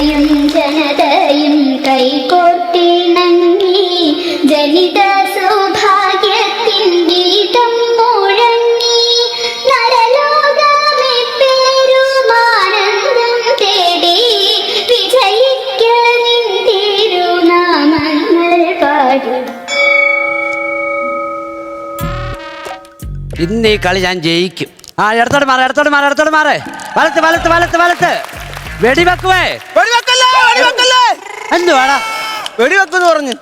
ജനതയും ജനതയും കൈകോർത്തിണങ്ങി ജനിത സൗഭാഗ്യത്തിൻ ഗീതം മുഴങ്ങി. നരലോകമേ പേരുമാനന്ദം തേടി. വിജയിക്ക നിൻ തിരുനാമങ്ങൾ പാടി. ഇന്ന് ഈ കളി ഞാൻ ജയിക്കും. ആ എടുത്തോട്ട് മാറ എടുത്തോട്ട് മാറ എടുത്തോട്ട് മാറേ. വലത്ത് വലത്ത് വലത്ത് വലത്ത്. വെടിവെക്കുവേ. വെടിവെക്കല്ലേ വെടിവെക്കല്ലേ. എന്ത് വേടാ? വെടിവെക്കെന്ന് പറഞ്ഞു.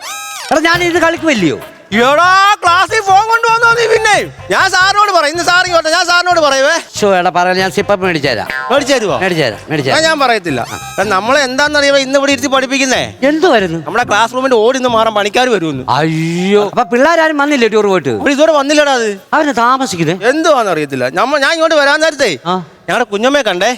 എടാ ഞാൻ ഇത് കളിക്കുമല്ലയോ എടാ ക്ലാസ്സിൽ ഫോൺ കൊണ്ടുവന്നോ നീ പിന്നെ. ഞാൻ സാറിനോട് പറയും ഇന്ന് സാർ ഇങ്ങോട്ടെ ഞാൻ സാറിനോട് പറയുവേ ഷോ എടാ പറയാം ഞാൻ സിപ്പ് മേടിച്ചു മേടിച്ചേരുവോ മേടിച്ചു തരുവോ? മേടിച്ചു തരാം മേടിച്ചു ഞാൻ പറയത്തില്ല. നമ്മളെ എന്താണെന്നറിയാമോ ഇന്ന് ഇവിടെ ഇരുത്തി പഠിപ്പിക്കുന്നേ? എന്ത് വരുന്നു? നമ്മുടെ ക്ലാസ് റൂമിന്റെ ഓടി ഇന്ന് മാറാൻ പണിക്കാർ വരുമെന്ന്. അയ്യോ. അപ്പൊ പിള്ളേരാരും വന്നില്ലേ ടൂർ പോയിട്ട്? അവിടെ ഇതുവരെ വന്നില്ലടാ അത്. അവന് താമസിക്കുന്നത് എന്തുവാന്ന് അറിയത്തില്ല. ഞാൻ ഇങ്ങോട്ട് വരാൻ നേരത്തെ ഞങ്ങളുടെ കുഞ്ഞമ്മയെ കണ്ടേ.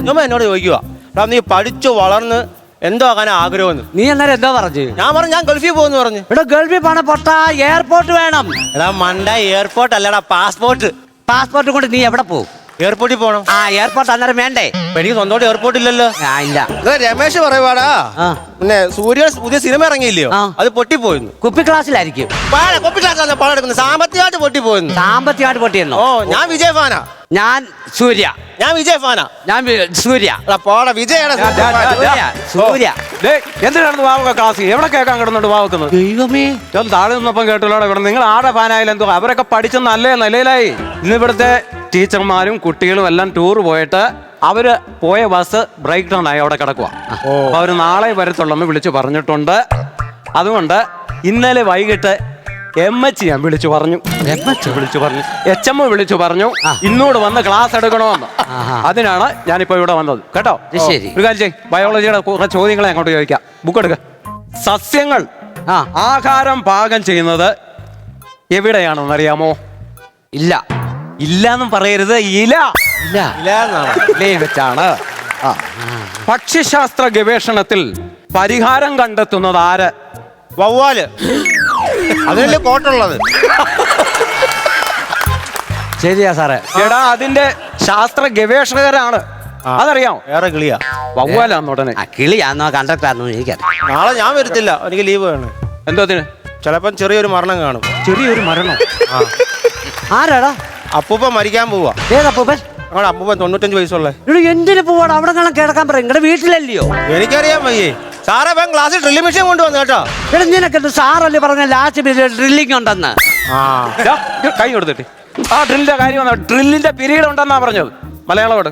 കുഞ്ഞമ്മ എന്നോട് ചോദിക്കുക എടാ നീ പഠിച്ചു വളർന്ന് എന്തോ ആകാൻ ആഗ്രഹമെന്ന്. നീ അന്നേരം എന്താ പറഞ്ഞു? ഞാൻ പറഞ്ഞു ഞാൻ ഗൾഫിൽ പോകുന്നു പറഞ്ഞു. എടാ ഗൾഫിൽ പോണ പൊട്ട എയർപോർട്ട് വേണം. എടാ മണ്ട എയർപോർട്ട് അല്ലടാ പാസ്പോർട്ട് പാസ്പോർട്ട് കൊണ്ട് നീ എവിടെ പോകും? എയർപോർട്ടിൽ പോകണം ആ എയർപോർട്ട് അന്നേരം വേണ്ടേ. എനിക്ക് സ്വന്തമായിട്ട് എയർപോർട്ട് ഇല്ലല്ലോ. ആ ഇല്ല. ഇത് രമേശ് പറയുവാടാ. ആ. പിന്നെ സൂര്യ പുതിയ സിനിമ ഇറങ്ങിയില്ലയോ? ആ. അത് പൊട്ടിപ്പോയിരുന്നു കുപ്പി ക്ലാസ്സിലായിരിക്കും. പാഴ കൊപ്പി പണം എടുക്കുന്നത്. സാമ്പത്തികമായിട്ട് പൊട്ടിപ്പോയിരുന്നു സാമ്പത്തികമായിട്ട് പൊട്ടിയെന്നോ ഓ ഞാൻ വിജയ് ഫാനാ. ഞാൻ സൂര്യ. ഞാൻ വിജയ് ഫാനാ. ഞാൻ വി- സൂര്യ. എടാ പോടാ വിജയാണ് സൂര്യ. സൂര്യ. എന്തിനാണ് വാവക ക്ലാസ് എവിടെ കേൾക്കാൻ കിടന്നുണ്ട് വാവക്കുന്നത് ദൈവമേ. ഞാൻ താഴെ നിന്നപ്പം കേട്ടല്ലോ ഇവിടെ നിങ്ങൾ ആടെ ഫാനായാലും എന്തോ? അവരൊക്കെ പഠിച്ച നല്ല നിലയിലായി. ഇന്ന് ഇവിടുത്തെ ടീച്ചർമാരും കുട്ടികളും എല്ലാം ടൂർ പോയിട്ട് അവർ പോയ ബസ് ബ്രേക്ക് ഡൗൺ ആയി അവിടെ കിടക്കുക അപ്പൊ അവർ നാളെ വരത്തുള്ളെന്ന് വിളിച്ചു പറഞ്ഞിട്ടുണ്ട്. അതുകൊണ്ട് ഇന്നലെ വൈകിട്ട് എം എച്ച് ഞാൻ വിളിച്ചു പറഞ്ഞു. എം എച്ച് വിളിച്ചു പറഞ്ഞു. എച്ച് എം വിളിച്ചു പറഞ്ഞു. ഇന്നോട് വന്ന് ക്ലാസ് എടുക്കണമെന്ന്. അതിനാണ് ഞാനിപ്പോ ഇവിടെ വന്നത്. കേട്ടോ? ശരി. ഒരു കാര്യം ചെയ് ബയോളജിയുടെ കുറെ ചോദ്യങ്ങളെ അങ്ങോട്ട് ചോദിക്കാം. ബുക്ക് എടുക്ക. സസ്യങ്ങൾ ആഹാരം പാകം ചെയ്യുന്നത് എവിടെയാണെന്ന് അറിയാമോ ഇല്ല. ഇല്ലാന്നും പറയരുത്. ഇല. ഇല്ല ഇലയിൽ വെച്ചാണ്. ആ. പക്ഷിശാസ്ത്ര ഗവേഷണത്തിൽ പരിഹാരം കണ്ടെത്തുന്നത് ആര്? വവ്വാൽ. അതിനല്ലേ കോട്ടുള്ളത്. ശരിയാ സാറേ. എടാ അതിന്റെ ശാസ്ത്ര ഗവേഷകരാണ്. അതറിയാമോ? വേറെ കിളിയാ. വവ്വാലാന്ന് ഉടനെ. ആ കിളിയാന്നോ കണ്ടക്ടറാന്നോ എനിക്കറിയാം നാളെ ഞാൻ വരത്തില്ല. എനിക്ക് ലീവ് വേണം. എന്തോ അതിന്? ചിലപ്പം ചെറിയൊരു മരണം കാണും. ചെറിയൊരു മരണം? ആരാടാ? അപ്പൂപ്പ മരിക്കാൻ പോവാ. ഏതപ്പൂപ്പൻ ഞങ്ങളുടെ അപ്പൂപ്പൻ തൊണ്ണൂറ്റഞ്ച് വയസ്സുള്ള. എന്തിനു പോവാണ് അവിടെ കാണാൻ കിടക്കാൻ പറയും. നിങ്ങളുടെ വീട്ടിലല്ലയോ? എനിക്കറിയാൻ വയ്യേ. സാറേ ഇപ്പം ക്ലാസ്സിൽ ഡ്രില്ലിംഗ് മെഷീൻ കൊണ്ടുവന്നു കേട്ടോ. എന്തിനൊക്കെ സാറല്ലേ പറഞ്ഞ ലാസ്റ്റ് പീരീഡ് ഡ്രില്ലിംഗ് ഉണ്ടെന്ന്. ദാ, കൈ കൊടുത്തിട്ട്. ആ ഡ്രില്ലിന്റെ കാര്യം വന്ന ഡ്രില്ലിന്റെ പിരീഡ് ഉണ്ടെന്നാ പറഞ്ഞത്. മലയാളോട്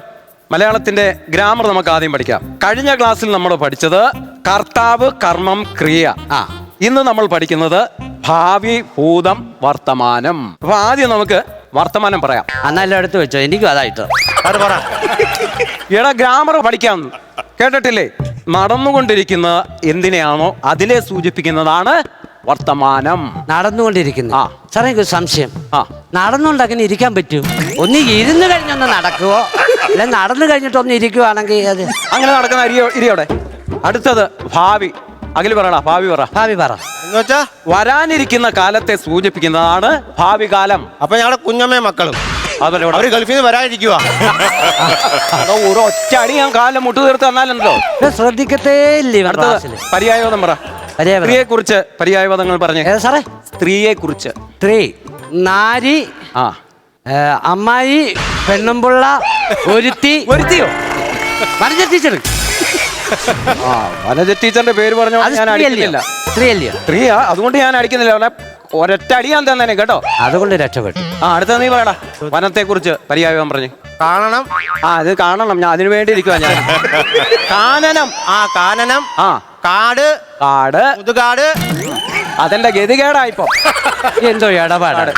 മലയാളത്തിന്റെ ഗ്രാമർ നമുക്ക് ആദ്യം പഠിക്കാം. കഴിഞ്ഞ ക്ലാസ്സിൽ നമ്മൾ പഠിച്ചത് കർത്താവ് കർമ്മം ക്രിയ. ആ. ഇന്ന് നമ്മൾ പഠിക്കുന്നത് ഭാവി ഭൂതം വർത്തമാനം. അപ്പൊ ആദ്യം നമുക്ക് വർത്തമാനം പറയാം. അന്നെല്ലാം എടുത്ത് വെച്ചോ? എനിക്കും അതായിട്ട് അത് പറ. എടാ ഗ്രാമർ പഠിക്കാം. കേട്ടിട്ടില്ലേ? നടന്നുകൊണ്ടിരിക്കുന്ന എന്തിനെയാണോ അതിനെ സൂചിപ്പിക്കുന്നതാണ് വർത്തമാനം. നടന്നുകൊണ്ടിരിക്കുന്നു. ആ. സാറേ സംശയം. ആ. നടന്നുകൊണ്ട് അങ്ങനെ ഇരിക്കാൻ പറ്റും? ഒന്ന് ഇരുന്ന് കഴിഞ്ഞൊന്ന് നടക്കുവോ? അല്ലെ നടന്നു കഴിഞ്ഞിട്ടൊന്ന് ഇരിക്കുവാണെങ്കിൽ അത് അങ്ങനെ നടക്കുന്ന ഇരിയോടെ. അടുത്തത് ഭാവി. അഖിൽ പറയടാ ഭാവി പറ. ഭാവി പറ. എന്നുവെച്ചാ? വരാനിരിക്കുന്ന കാലത്തെ സൂചിപ്പിക്കുന്നതാണ് ഭാവി കാലം. അപ്പൊ ഞങ്ങളുടെ കുഞ്ഞമ്മേ മക്കളും. ഇവിടെ? അവർ ഗൾഫിൽ നിന്ന് വരാനിരിക്കുക അതോ ഒരു ഒറ്റ അടി ഞാൻ കാലം മുട്ടു തീർത്ത് തന്നാലെന്തോ ശ്രദ്ധിക്കത്തേ ഇല്ലേ അടുത്തത് പറ. സ്ത്രീയെ കുറിച്ച് പര്യായപദങ്ങൾ പറഞ്ഞു. സാറേ? സ്ത്രീയെ കുറിച്ച് സ്ത്രീ നാരി ആ. അമ്മായി പെണ്ണുമ്പുള്ള ഒരുത്തി. ഒരുത്തിയോ? പറഞ്ഞ ടീച്ചർ ആ വനജ ടീച്ചറിന്റെ പേര് പറഞ്ഞു? അത് ഞാൻ അടിക്കുന്നില്ല. സ്ത്രീയല്ലയോ? സ്ത്രീയാ? അതുകൊണ്ട് ഞാൻ അടിക്കുന്നില്ല. അവനെ ഒരൊറ്റ അടി ഞാൻ തന്നെ കേട്ടോ? അതുകൊണ്ട് രക്ഷപ്പെട്ടു. ആ അടുത്ത നീ പറയടാ. വനത്തെ കുറിച്ച് പര്യായം പറഞ്ഞു. കാണണം. ആ അത് കാണണം. ഞാൻ അതിനു വേണ്ടി ഇരിക്കുവാ ഞാൻ. കാനനം. ആ കാനനം. ആ. കാട്. കാട്. മുതുകാട്. അതെന്റെ ഗതികേടാ ഇപ്പൊ എന്തോ ഇടപാടാണ്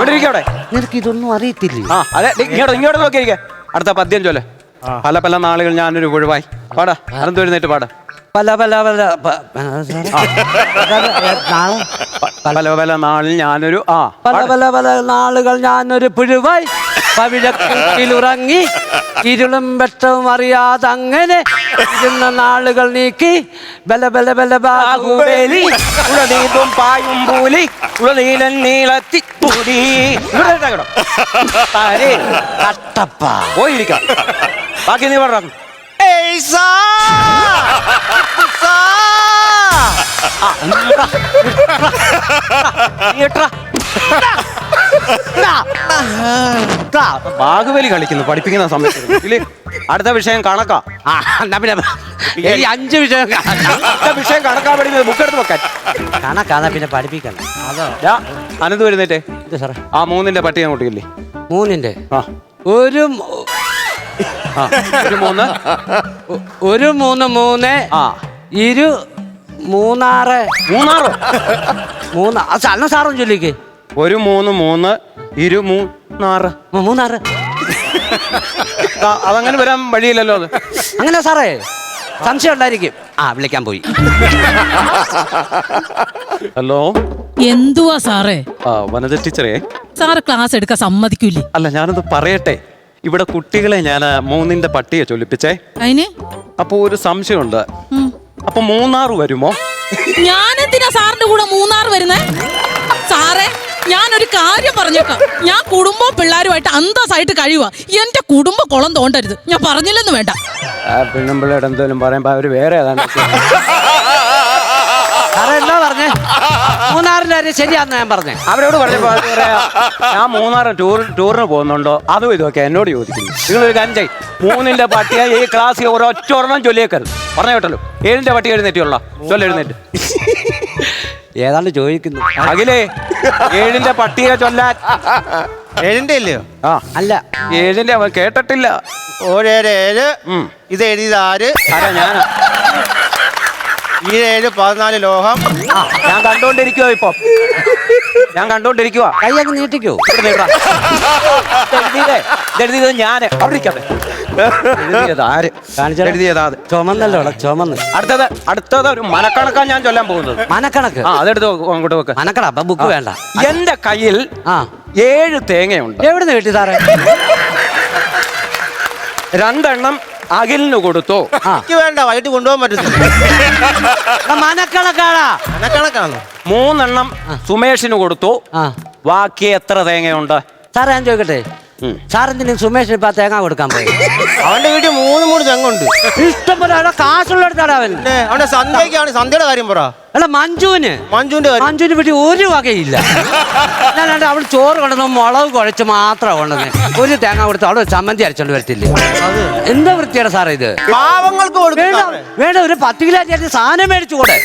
അവിടെ നിനക്ക് ഇതൊന്നും അറിയത്തില്ലേ ആ അതെ ഇങ്ങോട്ട് ഇങ്ങോട്ട് നോക്കിയിരിക്കെ. അടുത്ത പദ്യം ചൊല്ലെ. പല പല നാളുകൾ ഞാനൊരു ഒഴിവായി. പാടാ അനന്തപുരുന്നേറ്റ് പാടാ. പല പല പല പല പല നാളിൽ ഞാനൊരു ആ പല. പല പല നാളുകൾ ഞാനൊരു പുഴുവായി. പവിഴക്കുട്ടിലുറങ്ങി ഇരുളും വെട്ടവും അറിയാതെ അങ്ങനെ ഇരുന്ന നാളുകൾ നീക്കി. ബല ബല ബല ബാഹുബലി ഉളനീതും പായും പൂലി. ഉളനീലൻ നീളത്തി പൂലി. കട്ടപ്പ. പോയിരിക്കാം. ബാക്കി നീ. ഇട്രാ. ബാഹുബലി കളിക്കുന്നു പഠിപ്പിക്കുന്ന സമയത്ത്? അടുത്ത വിഷയം കണക്കാ. പിന്നെ ഈ അഞ്ച് വിഷയം വിഷയം കണക്കാ പഠിക്കുന്നത് ബുക്ക് എടുത്ത് വെക്കാൻ കണക്കാന്നാ പിന്നെ പഠിപ്പിക്കണം അതോ. അനന്ത് വരുന്നേറ്റേ. സാറേ? ആ മൂന്നിന്റെ പട്ടിക കൂട്ടിയില്ലേ മൂന്നിന്റെ? ആ. ഒരു ഒരു മൂന്ന്. ഒരു മൂന്ന് മൂന്ന്. ആ. ഇരു മൂന്നാറ്. മൂന്നാറ്? മൂന്ന് എന്നാ സാറും ചൊല്ലിക്ക്. ഒരു മൂന്ന് മൂന്ന് ഇരു മൂന്നാറ്. മൂന്നാറ്. അതങ്ങനെ വരാൻ വഴിയില്ലല്ലോ അത്. അങ്ങനെ സാറേ സംശയം ഉണ്ടായിരിക്കും. ആ വിളിക്കാൻ പോയി. ഹലോ? എന്തുവാ സാറേ? ആ വനജ ടീച്ചറേ. സാറ് ക്ലാസ് എടുക്കാൻ സമ്മതിക്കൂലേ? അല്ല ഞാനത് പറയട്ടെ. ഇവിടെ കുട്ടികളെ ഞാൻ മൂന്നിന്റെ പട്ടിയെ ചൊല്ലിപ്പിച്ചേ. അതിന് അപ്പൊ ഒരു സംശയമുണ്ട്. അപ്പൊ മൂന്നാർ വരുമോ? ഞാനെന്തിനാ സാറിന്റെ കൂടെ മൂന്നാർ വരുന്നേ? സാറേ ഞാനൊരു കാര്യം പറഞ്ഞേക്കാം. ഞാൻ കുടുംബവും പിള്ളേരുമായിട്ട് അന്തസ്സായിട്ട് കഴിയുക എന്റെ കുടുംബ കുളം തോണ്ടരുത്. ഞാൻ പറഞ്ഞില്ലെന്ന് വേണ്ട. പെണ്ണുമ്പിള്ളയുടെ എന്തെങ്കിലും പറയുമ്പോ അവർ വേറെ ഏതാണ് സാറേ എന്താ പറഞ്ഞേ? മൂന്നാറിന്റെ കാര്യം ശരിയാന്ന് ഞാൻ പറഞ്ഞേ. അവരോട് പറഞ്ഞപ്പോ അവർ പറയാ, ഞാൻ മൂന്നാറ് ടൂർ ടൂറിന് പോകുന്നുണ്ടോ? അതും ഇതൊക്കെ എന്നോട് ചോദിക്കുന്നു. നിങ്ങളൊരു കഞ്ചൈ ചെയ്യ്. മൂന്നിന്റെ പട്ടിക ഈ ക്ലാസ്സിൽ ഒരൊറ്റ ഒരെണ്ണം ചൊല്ലിയേക്കരുത്. പറഞ്ഞ കേട്ടല്ലോ. ഏഴിന്റെ പട്ടിക എഴുന്നേറ്റുള്ള ചൊല്ല എഴുന്നേറ്റ്. ഏതാണ്ട് ചോദിക്കുന്നു. അഖിലേ ഏഴിന്റെ പട്ടിക ചൊല്ലാൻ. ഏഴിന്റെ ഇല്ലയോ? ആ. അല്ല. ഏഴിന്റെ അവൻ കേട്ടിട്ടില്ല. ഓരേഴ് ഏഴ് ഉം. ഇത് എഴുതിയത് ആര് ആരാ ഞാനാ. ഈ ഏഴ് പതിനാല് ലോഹം. ആ, ഞാൻ കണ്ടോണ്ടിരിക്കുക ഇപ്പൊ. ഞാൻ കണ്ടോണ്ടിരിക്കുവാ. കൈ അങ്ങ് നീട്ടിക്കോ. ഇവിടെ നീട്ടാ. ഇതെഴുതിയതേ, ഇതെഴുതിയത് ഞാൻ. അവിടെ ഇരിക്കട്ടെ എഴുതിയത് ആര്? കാണിച്ചാലോ? എഴുതിയത് അത്. ചുമന്നല്ലോ ഇവിടെ ചുമന്ന്. അടുത്തത് അടുത്തത് ഒരു മനക്കണക്കാ ഞാൻ ചൊല്ലാൻ പോകുന്നത്. മനക്കണക്ക്? ആ അതെടുത്ത് വെക്ക്, അങ്ങോട്ട് വെക്ക്. മനക്കട അപ്പൊ ബുക്ക് വേണ്ട. എന്റെ കയ്യിൽ ആ. ഏഴ് തേങ്ങയുണ്ട്. എവിടുന്ന് കിട്ടി സാറേ? രണ്ടെണ്ണം അഖിലിന് കൊടുത്തു? എനിക്ക് വേണ്ട വൈകിട്ട് കൊണ്ടുപോകാൻ പറ്റത്തില്ല. മനക്കണക്കാടാ. കണക്കാണോ മൂന്നെണ്ണം സുമേഷിന് കൊടുത്തു? ആ. ബാക്കി എത്ര തേങ്ങയുണ്ട്? സാറേ ഞാൻ ചോദിക്കട്ടെ. സാറെന്തിനും സുമേഷിന് ഇപ്പൊ തേങ്ങ കൊടുക്കാൻ പോയി? അവന്റെ വീട്ടിൽ മൂന്ന് മൂന്ന് തെങ്ങുണ്ട്. ഇഷ്ടം പോലെ അവിടെ അവൻ അവന്റെ സന്ധ്യക്കാണ് സന്ധ്യയുടെ കാര്യം പറ. അല്ല മഞ്ജുവിന്. മഞ്ജുവിന്റെ കാര്യം. മഞ്ജുവിന് പറ്റി ഒരു വകയില്ല. ഞാനാണ്ട് അവൾ ചോറ് കൊണ്ടുവന്ന് മുളക് കുഴച്ച് മാത്രം കൊണ്ടുവന്ന് ഒരു തേങ്ങ കൊടുത്ത് അവിടെ ചമ്മന്തി അരച്ചോണ്ട് വരത്തില്ലേ? എന്താ വൃത്തിയുടെ സാറേ ഇത്? പാവങ്ങൾക്ക് വേണ്ട കൊടുക്കണം വേണ്ട ഒരു പത്ത് കിലോ ചേച്ചി സാധനം മേടിച്ചു കൂടെ.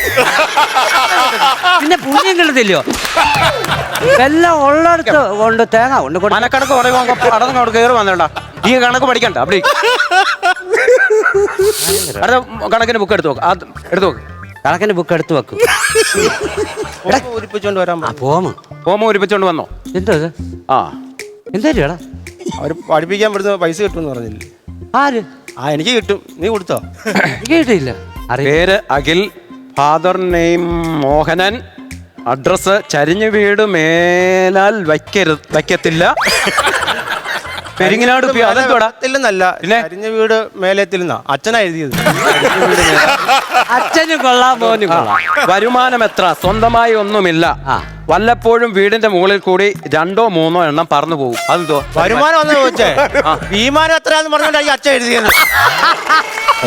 പിന്നെ പുണ്യം കിട്ടത്തില്ലയോ? എല്ലാം ഉള്ളടത്ത് കൊണ്ട് തേങ്ങ കൊണ്ട് കൊടു മനക്കണക്ക് പറയുമ്പോ പടന്ന് അവിടെ കയറി വന്നേണ്ട ഈ കണക്ക് പഠിക്കണ്ട അവിടെ ഇരിക്ക്. അടുത്ത കണക്കിന് ബുക്ക് എടുത്തു നോക്ക്. അത് എടുത്തു നോക്ക്. കണക്കിന് ബുക്ക് എടുത്തു വെക്കും. ഉരിപ്പിച്ചോണ്ട് വരാൻ ആ പോമ. ഹോമം ഒരുപ്പിച്ചോണ്ട് വന്നോ? എന്തോ ഇത്? ആ. എന്തായാലും അവർ പഠിപ്പിക്കാൻ പറ്റുന്ന പൈസ കിട്ടുമെന്ന് പറഞ്ഞില്ലേ? ആര്? ആ എനിക്ക് കിട്ടും. നീ കൊടുത്തോ? എനിക്ക് കിട്ടിയില്ല. അറിയാം പേര് Akhil father name Mohanan. Address ചരിഞ്ഞു വീട് മേലാൽ വയ്ക്കരുത് വയ്ക്കത്തില്ല. പെരിങ്ങനാട് അതെന്തോടാ ത്തില്ലെന്നല്ല പിന്നെ? അരിഞ്ഞ വീട് മേലെത്തില്ലെന്നാ. അച്ഛനാ എഴുതിയത്. അച്ഛനും കൊള്ളാം മോനും കൊള്ളാം. വരുമാനം എത്ര? സ്വന്തമായി ഒന്നുമില്ല. വല്ലപ്പോഴും വീടിന്റെ മുകളിൽ കൂടി രണ്ടോ മൂന്നോ എണ്ണം പറന്നു പോകും. അതെന്തോ? വരുമാനം വന്ന ചോദിച്ചേ വിമാനം എത്രയാന്ന് പറഞ്ഞോണ്ടാ ഈ അച്ഛൻ എഴുതിയത്.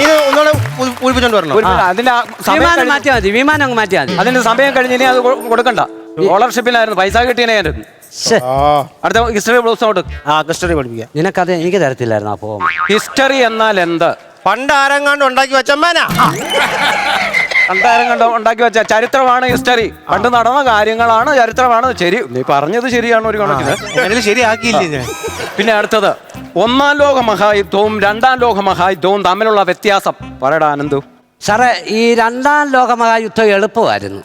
ഇത് ഒന്നുകൂടെ പൂരിപ്പിച്ചോണ്ട് വരണം. അതിന്റെ വിമാനം കഴിഞ്ഞ് മാറ്റിയാൽ മതി വിമാനം അങ്ങ് മാറ്റിയാൽ മതി. അതിന്റെ സമയം കഴിഞ്ഞ് ഇനി അത് കൊടുക്കണ്ട. സ്കോളർഷിപ്പിലായിരുന്നു പൈസ കിട്ടിയനായിരുന്നു അടുത്ത ഹിസ്റ്ററി ബ്ലൗസ് ഔട്ട് ആ ഹിസ്റ്ററി പഠിപ്പിക്കാം. നിനക്കത് എനിക്ക് തരത്തില്ലായിരുന്നു ആ പോമ ഹിസ്റ്ററി എന്നാൽ എന്ത്? പണ്ട് ആരെങ്ങാണ്ട് ഉണ്ടാക്കി വെച്ചമ്മേനാ പണ്ടാരം കണ്ടോ ഉണ്ടാക്കി വെച്ച ചരിത്രമാണ് ഹിസ്റ്ററി പണ്ട് നടന്ന കാര്യങ്ങളാണ് ചരിത്രമാണ്. ശരി നീ പറഞ്ഞത് ശരിയാണ് ഒരു കണക്കിന്. ശരിയാക്കിയില്ലേ ഞാൻ? പിന്നെ അടുത്തത്. ഒന്നാം ലോക മഹായുദ്ധവും രണ്ടാം ലോക മഹായുദ്ധവും തമ്മിലുള്ള വ്യത്യാസം. പറയടാ ആനന്ദു സാറേ ഈ രണ്ടാം ലോക മഹായുദ്ധം എളുപ്പമായിരുന്നു.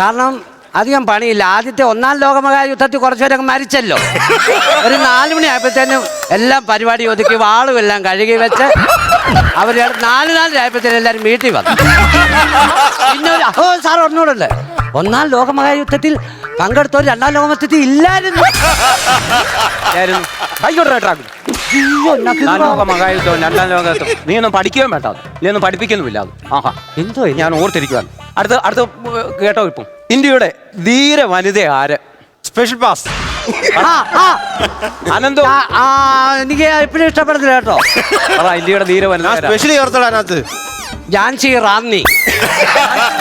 കാരണം അധികം പണിയില്ല. ആദ്യത്തെ ഒന്നാം ലോകമഹായുദ്ധത്തിൽ കുറച്ചുപേരൊക്കെ മരിച്ചല്ലോ. ഒരു നാല് മണി ആയപ്പോഴത്തേനും എല്ലാം പരിപാടി ഒതുക്കി വാളും എല്ലാം കഴുകി വെച്ച് അവർ നാല് നാല് ആയപ്പോഴത്തേനും എല്ലാവരും വീട്ടിൽ വന്നു. പിന്നെ അഹോ ഓ സാർ ഒന്നുകൂടെ ഒന്നാം ലോകമഹായുദ്ധത്തിൽ പങ്കെടുത്തവർ രണ്ടാം ലോകമഹായുദ്ധത്തിൽ ഇല്ലായിരുന്നു. ആയിക്കോട്ടെ മഹായുദ്ധവും രണ്ടാം ലോകത്തും നീ ഒന്നും പഠിക്കുകയും വേണ്ട നീ ഒന്നും പഠിപ്പിക്കുന്നുമില്ല ആഹാ. എന്തോ ഞാൻ ഓർത്തിരിക്കുവാൻ അടുത്ത അടുത്ത കേട്ടോ ഇപ്പം. ഇന്ത്യയുടെ ധീര വനിത ആര്? സ്പെഷ്യൽ പാസ് അനന്തോ. എനിക്ക് എപ്പോഴും ഇഷ്ടപ്പെടുന്നില്ല കേട്ടോ. ഇന്ത്യയുടെ ധീര വനിത സ്പെഷ്യലി? സ്പെഷ്യൽ ചേർത്തടാ അതിനകത്ത്. ഝാൻസി റാന്നി.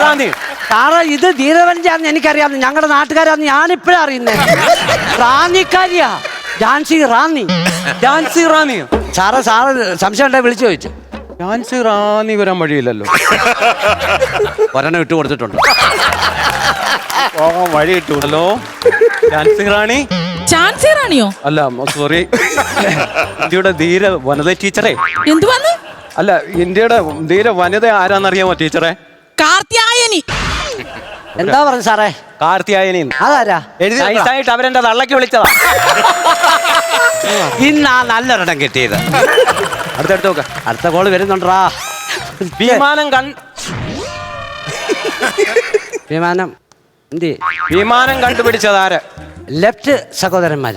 ഗാന്ധി സാറേ ഇത് ധീരവഞ്ചാന്ന് എനിക്കറിയാം. ഞങ്ങളുടെ നാട്ടുകാരാന്ന് ഞാനിപ്പോഴാ അറിയുന്നത് റാന്നിക്കാരിയാ. ജാൻസി റാന്നി. ജാൻസി റാന്നി. സാറേ സാറ് സംശയം ഉണ്ടെങ്കിൽ വിളിച്ചു ചോദിച്ചു. ജാൻസി റാണി വരാൻ വഴിയില്ലല്ലോ. വരനെ ഇട്ട് കൊടുത്തിട്ടുണ്ട്. പോകാൻ വഴി ഇട്ടു ഹലോ? ജാൻസി റാണി? ചാൻസി റാണിയോ? അല്ല സോറി. ഇന്ത്യയുടെ ധീര വനിത ടീച്ചറെ. എന്തുവാന്ന്? അല്ല ഇന്ത്യയുടെ ധീര വനിത ആരാന്നറിയാമോ ടീച്ചറെ? കാർത്യായനി. എന്താ പറഞ്ഞു സാറേ? കാർത്തിയായനി അതാരാ. നൈസായിട്ട് അവരെന്റെ തള്ളക്ക് വിളിച്ചതാ? ഇന്നാ നല്ലൊരിടം കിട്ടിയത്. അടുത്തടുത്ത് നോക്ക. അടുത്ത കോൾ വരുന്നുണ്ടാ. വിമാനം കൺ വിമാനം. എന്തി? വിമാനം കണ്ടുപിടിച്ചത് ആര്? ലെഫ്റ്റ് സഹോദരന്മാര്.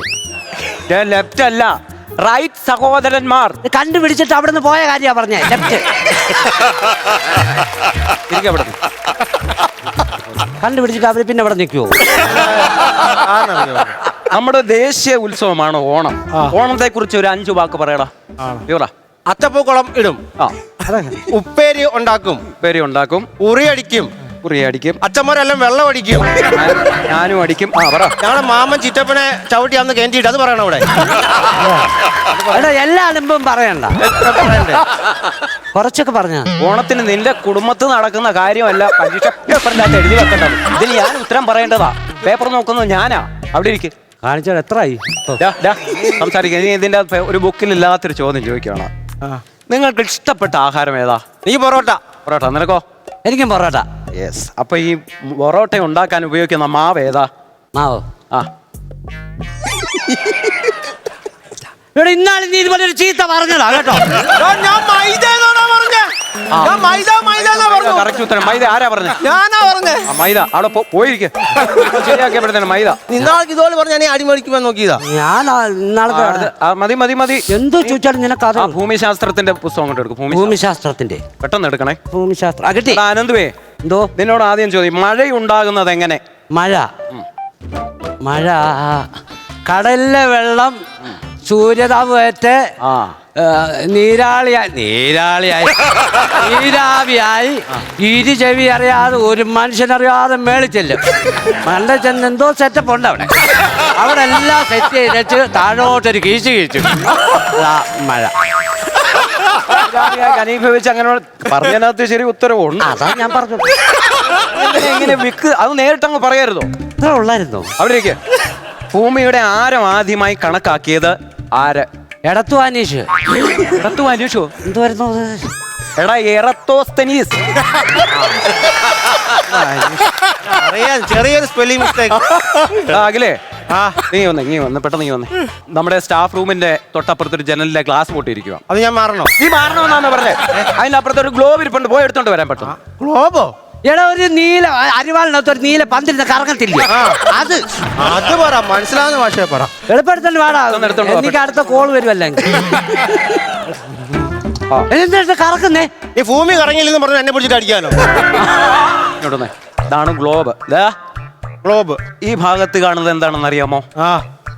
ലെഫ്റ്റ് അല്ല. റൈറ്റ് സഹോദരന്മാർ. കണ്ടുപിടിച്ചിട്ട് അവിടുന്ന് പോയ കാര്യാ പറഞ്ഞേ. ലെഫ്റ്റ് അവിടെ. കണ്ടുപിടിച്ചിട്ട് അവർ പിന്നെ അവിടെ നിൽക്കുവോ നമ്മുടെ ദേശീയ ഉത്സവമാണ് ഓണം. ഓണത്തെ കുറിച്ച് ഒരു അഞ്ചു വാക്ക് പറയടാ. ഇവറാ. അത്തപ്പൂക്കുളം ഇടും. ആ ഉപ്പേരി ഉണ്ടാക്കും. ഉപ്പേരി ഉണ്ടാക്കും. ഉറി അടിക്കും. കുറി അടിക്കും. അച്ഛന്മാരെല്ലാം വെള്ളം അടിക്കും. ഞാനും അടിക്കും. ആ പറ. ഞങ്ങളുടെ മാമൻ ചിറ്റപ്പനെ ചവിട്ടി അന്ന് കേന്ദ്രീട്ട് അത് പറയണം അവിടെ. എടാ എല്ലാ അലമ്പും പറയണ്ട. കുറച്ചൊക്കെ പറഞ്ഞ ഓണത്തിന് നിന്റെ കുടുംബത്തിൽ നടക്കുന്ന കാര്യമല്ല പരീക്ഷ പേപ്പറിനകത്ത് എഴുതി വെക്കേണ്ടത്. ഇതിൽ ഞാൻ ഉത്തരം പറയേണ്ടതാ. പേപ്പർ നോക്കുന്നത് ഞാനാ. അവിടെ ഇരിക്കും. കാണിച്ചാൽ എത്രയായി സംസാരിക്കുക ഇനി ഇതിന്റെ അകത്ത് ഒരു ബുക്കിൽ ഇല്ലാത്തൊരു ചോദ്യം ചോദിക്കുകയാണ് നിങ്ങൾക്ക് ഇഷ്ടപ്പെട്ട ആഹാരം ഏതാ? നീ പൊറോട്ട. പൊറോട്ട നിനക്കോ? എനിക്കും പൊറോട്ട. യെസ് അപ്പൊ ഈ പൊറോട്ട ഉണ്ടാക്കാൻ ഉപയോഗിക്കുന്ന മാവ് ഏതാ? മാവ്. ആ. ഇവിടെ ഇന്നാളെ നീ ഇതുപോലെ ഒരു ചീത്ത പറഞ്ഞതാ കേട്ടോ. ഞാൻ മൈദ ഞാൻ മൈദ മൈദ എന്നാ പറഞ്ഞു? കറക്റ്റ് ഉത്തരം. മൈദ ആരാ പറഞ്ഞ? ഞാനാ പറഞ്ഞേ. ആ മൈദ. അവിടെ പോ- പോയിരിക്കെ. ശരിയാക്കിയപ്പോഴത്തേന് മൈദ. നിന്നാൾക്ക് ഇതുപോലെ പറഞ്ഞ ഞാൻ അടിമടിക്കുമെന്ന് നോക്കിയതാ ഞാൻ ആ, ഇന്നാളത്തെ അടുത്ത് ആ, മതി മതി മതി. എന്തോ ചോദിച്ചാലും നിനക്ക് അത് ആ ഭൂമിശാസ്ത്രത്തിന്റെ പുസ്തകം കൊണ്ട് എടുക്കും ഭൂമി ഭൂമിശാസ്ത്രത്തിന്റെ. പെട്ടെന്ന് എടുക്കണേ. ഭൂമിശാസ്ത്രം ആ കിട്ടി. എടാ, അനന്തുവേ എന്തോ? നിന്നോട് ആദ്യം ചോദ്യം മഴയുണ്ടാകുന്നത് എങ്ങനെ? മഴ. മഴ. കടലിലെ വെള്ളം സൂര്യതാപേറ്റ് ആ. നീരാളിയായി നീരാളിയായി. നീരാവിയായി. ഇരു ചെവി അറിയാതെ ഒരു മനുഷ്യനറിയാതെ മേളിൽ ചെല്ലും. മണ്ട ചെന്ന് എന്തോ സെറ്റപ്പ് ഉണ്ട് അവിടെ. അവിടെ എല്ലാം സെറ്റ് ചെയ്തേച്ച് താഴോട്ടൊരു കീച്ചു കീച്ചു മഴ. അനുഭവിച്ച് അങ്ങനെ പറഞ്ഞതിനകത്ത് ശരി ഉത്തരവുണ്ട്. അതാ ഞാൻ പറഞ്ഞു. ഇങ്ങനെ ഇങ്ങനെ വിക്ക് അത് നേരിട്ടങ്ങ് പറയരുതോ ഇത്ര ഉള്ളായിരുന്നോ. അവിടെ ഭൂമിയുടെ ആരം ആദ്യമായി കണക്കാക്കിയത് ആര്? എടത്തു അനീഷ്. എടത്തു അനീഷോ. എന്തുവായിരുന്നു വരുന്നു? എടാ എറത്തോസ്തനീസ്. അറിയാൻ ചെറിയൊരു സ്പെല്ലിംഗ് മിസ്റ്റേക്ക് അഖിലേ. ആ. നീ വന്ന് നീ വന്ന് പെട്ടെന്ന് നീ വന്ന്. നമ്മുടെ സ്റ്റാഫ് റൂമിന്റെ തൊട്ടപ്പുറത്തൊരു ജനലിലെ ഗ്ലാസ് പൊട്ടിയിരിക്കുക അത് ഞാൻ മാറണോ? നീ മാറണമെന്നാണ് പറഞ്ഞത് അതിന്റെ അപ്പുറത്തൊരു ഗ്ലോബ് ഇരിപ്പുണ്ട്. പോയി എടുത്തോണ്ട് വരാൻ പെട്ടെന്ന് ഗ്ലോബോ എടാ ഒരു നീല അരിവാളിനകത്ത് ഒരു നീല പന്തിരുന്ന് കറങ്ങത്തില്ല? അത്. അത് പറ മനസ്സിലാവുന്ന ഭാഷയെ പറ. എളുപ്പെടുത്തണ്ട് വേടാ. എനിക്ക് അടുത്ത കോൾ വരുമല്ലോ എന്നിട്ട് കറക്കുന്നേ? ഈ ഭൂമി കറങ്ങില്ലെന്ന് പറഞ്ഞു എന്നെ പിടിച്ചിട്ട് അടിക്കാനോ? ഇതാണ് ഗ്ലോബ് ഗ്ലോബ് ഈ ഭാഗത്ത് കാണുന്നത് എന്താണെന്ന് അറിയാമോ? ആ.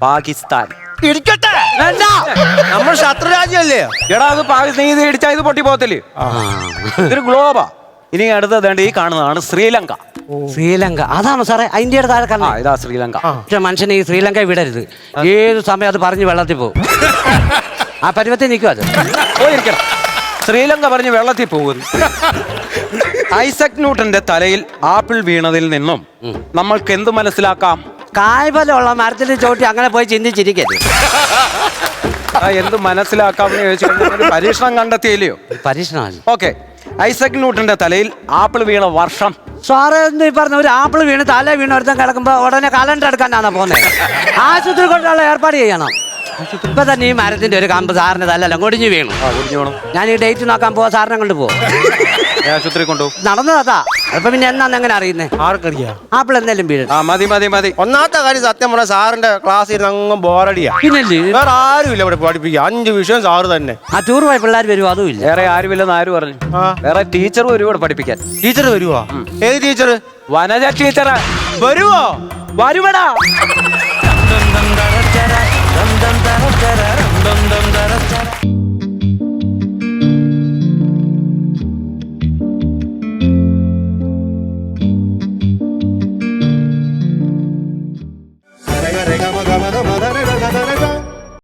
പാകിസ്ഥാൻ. ഇരിക്കട്ടെ വേണ്ട. നമ്മൾ ശത്രുരാജ്യല്ലേ എടാ അത് പാകിസ്ഥാൻ ഇത് ഇടിച്ചാൽ ഇത് പൊട്ടി പോകത്തില്ലേ ഇതൊരു ഗ്ലോബാ ഇനി അടുത്തത് ഈ കാണുന്നതാണ് ശ്രീലങ്ക. ശ്രീലങ്ക. അതാണ് സാറേ ഇന്ത്യയുടെ താഴെ ഇതാ ശ്രീലങ്ക. പക്ഷെ മനുഷ്യനെ ഈ ശ്രീലങ്ക വിടരുത്. ഏത് സമയം അത് പറഞ്ഞ് വെള്ളത്തിൽ പോകും. ആ പരുവത്തിൽ നിൽക്കും അത്. പോയിരിക്കണം. ശ്രീലങ്ക പറഞ്ഞ് വെള്ളത്തിൽ പോകുന്നു. ഐസക് ന്യൂട്ടന്റെ തലയിൽ ആപ്പിൾ വീണതിൽ നിന്നും നമ്മൾക്ക് എന്ത് മനസ്സിലാക്കാം? കായ്ഫലമുള്ള മരത്തിൽ ചോട്ടി അങ്ങനെ പോയി ചിന്തിച്ചിരിക്കരുത്. ആ, എന്ത് മനസ്സിലാക്കാം എന്ന് ചോദിച്ചു കഴിഞ്ഞാൽ ഒരു പരീക്ഷണം കണ്ടെത്തിയില്ലയോ? പരീക്ഷണമല്ല. ഓക്കെ. ഐസക് ന്യൂട്ടന്റെ തലയിൽ ആപ്പിൾ വീണ വർഷം. സാറേ പറഞ്ഞ ഒരു ആപ്പിൾ വീണ് തല വീണ് ഒരുത്തം കിടക്കുമ്പോ ഉടനെ കലണ്ടർ എടുക്കാനാണോ പോകുന്നത് ആശുപത്രി കൊണ്ടുള്ള ഏർപ്പാട് ചെയ്യണം. ഇപ്പൊ തന്നെ ഈ മരത്തിന്റെ ഒരു കമ്പ് സാറിന് തല്ലല്ലോ കൊടിഞ്ഞു വീണു. ആ കുടിഞ്ഞു വേണം. ഞാൻ ഈ ഡേറ്റ് നോക്കാൻ പോവാ സാറിനെ കൊണ്ട് പോവാ. ആശുപത്രി കൊണ്ടുപോകും നടന്നതാ അപ്പൊ പിന്നെ എന്നാന്ന് എങ്ങനെ അറിയുന്നേ? ആർക്കറിയാം? ആപ്പിൾ എന്തായാലും വീഴും. ആ മതി മതി മതി. ഒന്നാമത്തെ കാര്യം സത്യം പറഞ്ഞ സാറിന്റെ ക്ലാസ് ഇരുന്ന് അങ്ങ് ബോറടിയാ. പിന്നെ വേറെ ഇല്ല ഇവിടെ പഠിപ്പിക്കുക അഞ്ച് വിഷയം സാറ് തന്നെ. ആ ടൂർ പോയ പിള്ളേർ വരുമോ അതും ഇല്ല. വേറെ ആരുമില്ലെന്ന് ആരും പറഞ്ഞു? ആ. വേറെ ടീച്ചർ വരും ഇവിടെ പഠിപ്പിക്കാൻ? ടീച്ചർ വരുവോ? ഏത് ടീച്ചർ വനജ ടീച്ചർ വരുവോ? വരുമടാ